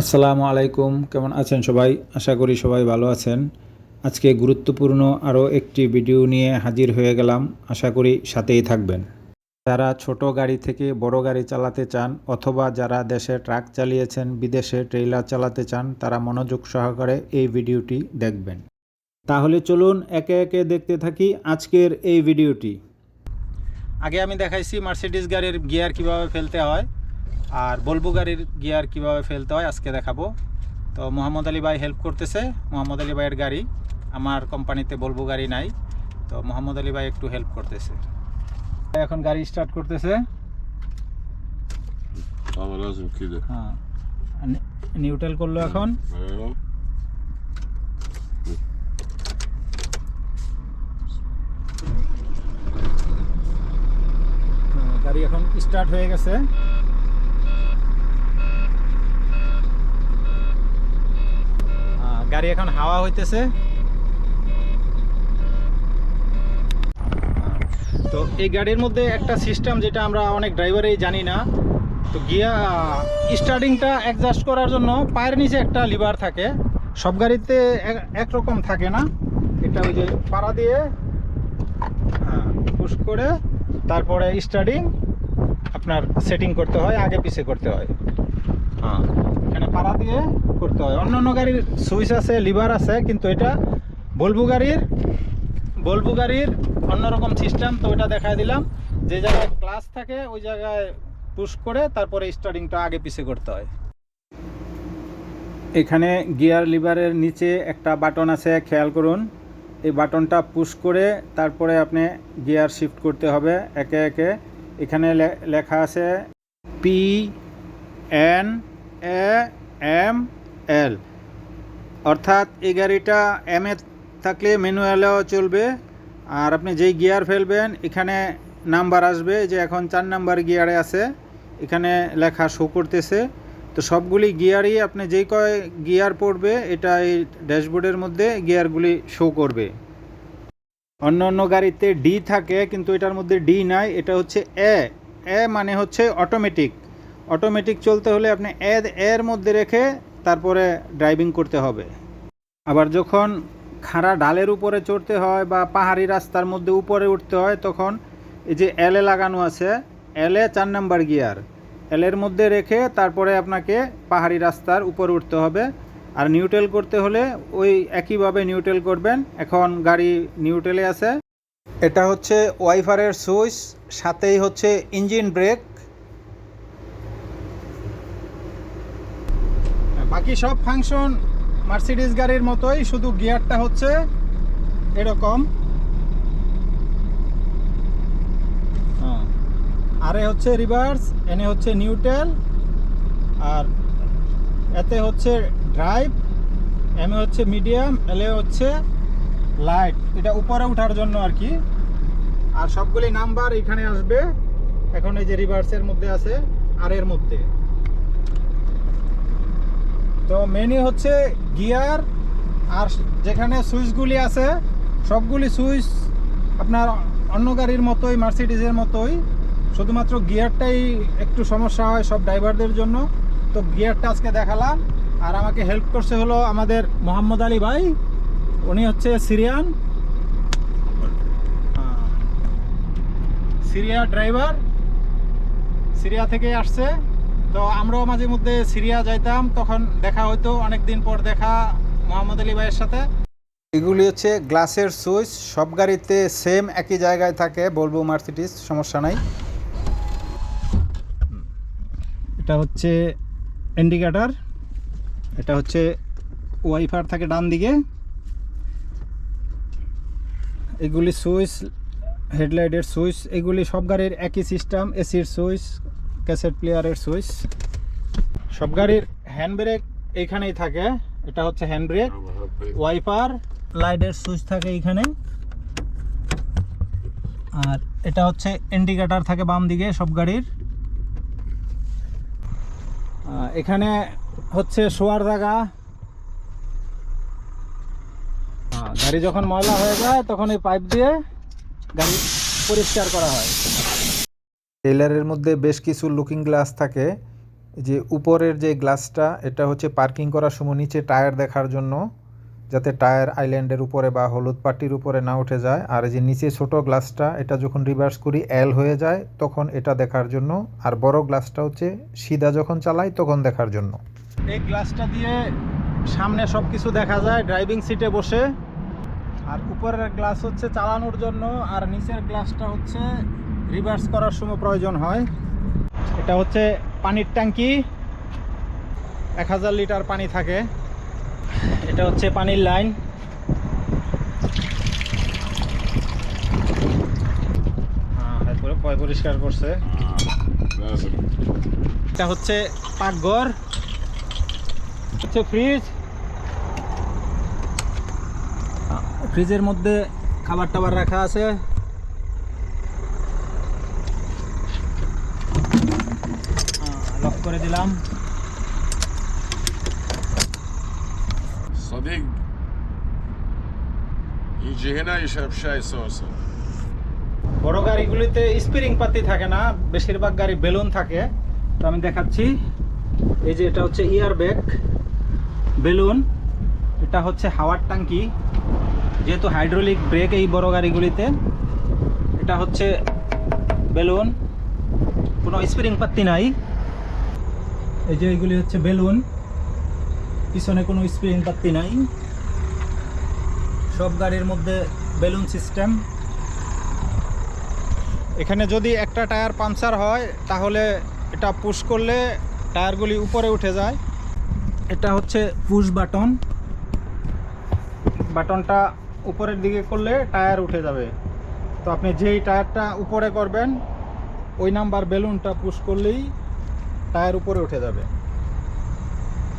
আসসালামু আলাইকুম, কেমন আছেন সবাই? আশা করি সবাই ভালো আছেন। আজকে গুরুত্বপূর্ণ আরও একটি ভিডিও নিয়ে হাজির হয়ে গেলাম। আশা করি সাথেই থাকবেন। যারা ছোট গাড়ি থেকে বড় গাড়ি চালাতে চান অথবা যারা দেশে ট্রাক চালিয়েছেন, বিদেশে ট্রেইলার চালাতে চান, তারা মনোযোগ সহকারে এই ভিডিওটি দেখবেন। তাহলে চলুন একে একে দেখতে থাকি আজকের এই ভিডিওটি। আগে আমি দেখাইছি মার্সিডিস গাড়ির গিয়ার কীভাবে ফেলতে হয়। আর বলব গাড়ির গিয়ার কীভাবে ফেলতে হয় আজকে দেখাবো। তো মোহাম্মদ আলী ভাই হেল্প করতেছে মোহাম্মদ আলী ভাইয়ের গাড়ি। আমার কোম্পানিতে বলব গাড়ি নাই তো মোহাম্মদ আলী ভাই একটু হেল্প করতেছে। এখন গাড়ি স্টার্ট করতেছে। kide. হ্যাঁ নিউট্রাল করল এখন। হ্যাঁ, গাড়ি এখন স্টার্ট হয়ে গেছে। গাড়ি এখন হাওয়া হইতেছে। তো এই গাড়ির মধ্যে একটা সিস্টেম যেটা আমরা অনেক ড্রাইভারেই জানি না। তো গিয়া স্টার্টিংটা অ্যাডজাস্ট করার জন্য পায়ের নিচে একটা লিভার থাকে। সব গাড়িতে এক- একরকম থাকে না। এটা ওই যে পাড়া দিয়ে পুশ করে, তারপরে স্টার্টিং আপনার সেটিং করতে হয়, আগে পিছে করতে হয়। হ্যাঁ এখানে পাড়া দিয়ে করতে হয়। অন্য অন্য গাড়ির সুইচ আছে, লিভার আছে, কিন্তু এটা বলবু গাড়ির বলবু গাড়ির অন্যরকম সিস্টেম। তো ওইটা দেখায় দিলাম। যে জায়গায় ক্লাস থাকে, ওই জায়গায় পুশ করে তারপরে স্টার্টিংটা আগে পিছে করতে হয়। এখানে গিয়ার লিভারের নিচে একটা বাটন আছে, খেয়াল করুন। এই বাটনটা পুশ করে তারপরে আপনি গিয়ার শিফট করতে হবে একে একে। এখানে লেখা আছে, P, N, A, M L. অর্থাৎ এই গাড়িটা এম এ থাকলে ম্যানুয়ালেও চলবে, আর আপনি যেই গিয়ার ফেলবেন, এখানে নাম্বার আসবে, যে এখন চার নাম্বার গিয়ারে আছে, এখানে লেখা শো করতেছে। তো সবগুলি গিয়ারই আপনি যেই কয় গিয়ার পড়বে, এটা এই ড্যাশবোর্ডের মধ্যে গিয়ারগুলি শো করবে। অন্য অন্য গাড়িতে ডি থাকে, কিন্তু এটার মধ্যে ডি নাই, এটা হচ্ছে এ এ মানে হচ্ছে অটোমেটিক অটোমেটিক চলতে হলে আপনি এর মধ্যে রেখে তারপরে ড্রাইভিং করতে হবে। আবার যখন খাড়া ডালের উপরে চড়তে হয় বা পাহাড়ি রাস্তার মধ্যে উপরে উঠতে হয়, তখন এই যে এলে লাগানো আছে এলে চার নাম্বার গিয়ার। এলের মধ্যে রেখে তারপরে আপনাকে পাহাড়ি রাস্তার উপরে উঠতে হবে। আর নিউট্রেল করতে হলে ওই একইভাবে নিউট্রেল করবেন। এখন গাড়ি নিউট্রেলে আছে। এটা হচ্ছে ওয়াইফারের সুইচ, সাথেই হচ্ছে ইঞ্জিন ব্রেক বাকি সব ফাংশন মার্সিডিস গাড়ির মতোই শুধু গিয়ারটা হচ্ছে এরকম। হ্যাঁ। আরে হচ্ছে রিভার্স এনে হচ্ছে নিউট্রাল আর এতে হচ্ছে ড্রাইভ এমে হচ্ছে মিডিয়াম এলে হচ্ছে লাইট এটা উপরে ওঠার জন্য আর কি। আর সবগুলি নাম্বার এখানে আসবে। এখন এই যে রিভার্সের মধ্যে আছে আর এর মধ্যে। তো মেনু হচ্ছে গিয়ার আর যেখানে সুইচগুলি আছে, সবগুলি সুইচ আপনার অন্য গাড়ির মতোই মার্সিডিজের মতোই। শুধুমাত্র গিয়ারটাই একটু সমস্যা হয় সব ড্রাইভারদের জন্য। তো গিয়ারটা আজকে দেখালাম। আর আমাকে হেল্প করছে হলো আমাদের মোহাম্মদ আলী ভাই। উনি হচ্ছে সিরিয়ান সিরিয়া ড্রাইভার সিরিয়া থেকে আসছে। তো আমরাও মাঝে মধ্যে সিরিয়া যাইতাম তখন দেখা হইতো অনেক দিন পর দেখা মোহাম্মদ আলী ভাইয়ের সাথে। এগুলি হচ্ছে গ্লাসের সুইচ সব গাড়িতে সেম একই জায়গায় থাকে বলব মার্সিডিস সমস্যা নাই। এটা হচ্ছে ইন্ডিকেটার এটা হচ্ছে ওয়াইফার থাকে ডান দিকে। এগুলি সুইচ হেডলাইটের সুইচ এগুলি সব গাড়ির একই সিস্টেম এসির সুইচ ক্যাসেট প্লেয়ারের সুইচ। সব গাড়ির হ্যান্ড ব্রেক এইখানেই থাকে। এটা হচ্ছে হ্যান্ড ব্রেক। ওয়াইপার, লাইটের সুইচ থাকে এইখানে আর এটা হচ্ছে ইন্ডিকেটার থাকে বাম দিকে সব গাড়ির। এখানে হচ্ছে শোয়ার জায়গা। গাড়ি যখন ময়লা হয়ে যায়, তখন এই পাইপ দিয়ে গাড়ি পরিষ্কার করা হয়। টেলারের মধ্যে বেশ কিছু লুকিং গ্লাস থাকে। যে উপরের যে গ্লাসটা, এটা হচ্ছে পার্কিং করার সময় নিচে টায়ার দেখার জন্য, যাতে টায়ার আইল্যান্ডের উপরে বা হলুদ পাট্টির উপরে না উঠে যায়। আর যে নিচে ছোট গ্লাসটা, এটা যখন রিভার্স করি এল হয়ে যায়, তখন এটা দেখার জন্য। আর বড় গ্লাসটা হচ্ছে, সিধা যখন চালাই, তখন দেখার জন্য। এই গ্লাসটা দিয়ে সামনে সব কিছু দেখা যায়, ড্রাইভিং সিটে বসে। আর উপরের গ্লাস হচ্ছে চালানোর জন্য, আর নিচের গ্লাসটা হচ্ছে রিভার্স করার সময় প্রয়োজন হয়। এটা হচ্ছে পানির ট্যাঙ্কি। এক হাজার লিটার পানি থাকে। এটা হচ্ছে পানির লাইন। হ্যাঁ পরিষ্কার করছে। এটা হচ্ছে পাকঘর। হচ্ছে ফ্রিজ ফ্রিজের মধ্যে খাবার টাবার রাখা আছে লক করে দিলাম صديق يجي هنا يشرب شاي صوصه বড় গাড়িগুলিতে স্পিরিং পাতি থাকে না বেশিরভাগ গাড়ি বেলুন থাকে তো আমি দেখাচ্ছি এই যে এটা হচ্ছে ইয়ার ব্যাগ বেলুন এটা হচ্ছে হাওয়ার ট্যাঙ্কি যেহেতু হাইড্রোলিক ব্রেক এই বড় গাড়িগুলিতে এটা হচ্ছে বেলুন কোনো স্প্রিং পাত্তি নাই এই যে এইগুলি হচ্ছে বেলুন। পিছনে কোনো স্প্রিং পাত্তি নাই। সব গাড়ির মধ্যে বেলুন সিস্টেম। এখানে যদি একটা টায়ার পাংচার হয় তাহলে এটা পুশ করলে টায়ারগুলি উপরে উঠে যায়। এটা হচ্ছে পুশ বাটন। বাটনটা উপরের দিকে করলে টায়ার উঠে যাবে। তো আপনি যেই টায়ারটা উপরে করবেন ওই নাম্বার বেলুনটা পুশ করলেই টায়ার উপরে উঠে যাবে।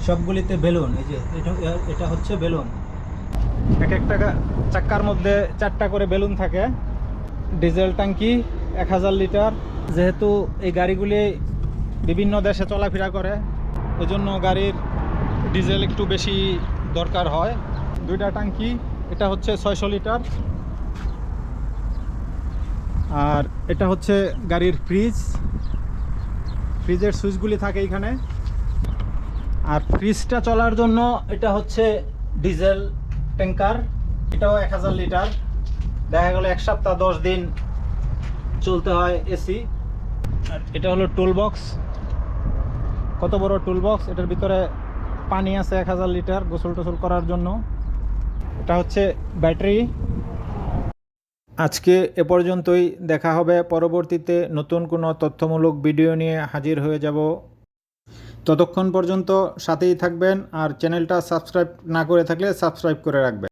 সবগুলিতে বেলুন এই যে এটা এটা হচ্ছে বেলুন। এক একটা চাক্কার মধ্যে চারটা করে বেলুন থাকে। ডিজেল ট্যাঙ্কি এক হাজার লিটার। যেহেতু এই গাড়িগুলি বিভিন্ন দেশে চলাফেরা করে ওই জন্য গাড়ির ডিজেল একটু বেশি দরকার হয়। দুইটা ট্যাঙ্কি এটা হচ্ছে ছয়শো লিটার। আর এটা হচ্ছে গাড়ির ফ্রিজ। ফ্রিজের সুইচগুলি থাকে এখানে। আর ফ্রিজটা চলার জন্য এটা হচ্ছে ডিজেল ট্যাঙ্কার, এটাও এক হাজার লিটার। দেখা গেল এক সপ্তাহ, দশ দিন চলতে হয় এসি আর এটা হলো টুল বক্স কত বড় টুল বক্স এটার ভিতরে পানি আছে এক হাজার লিটার গোসল টোসল করার জন্য। এটা হচ্ছে ব্যাটারি। আজকে এ পর্যন্তই। দেখা হবে পরবর্তীতে নতুন কোনো তথ্যমূলক ভিডিও নিয়ে হাজির হয়ে যাব। ততক্ষণ পর্যন্ত সাথেই থাকবেন আর চ্যানেলটা সাবস্ক্রাইব না করে থাকলে সাবস্ক্রাইব করে রাখবেন।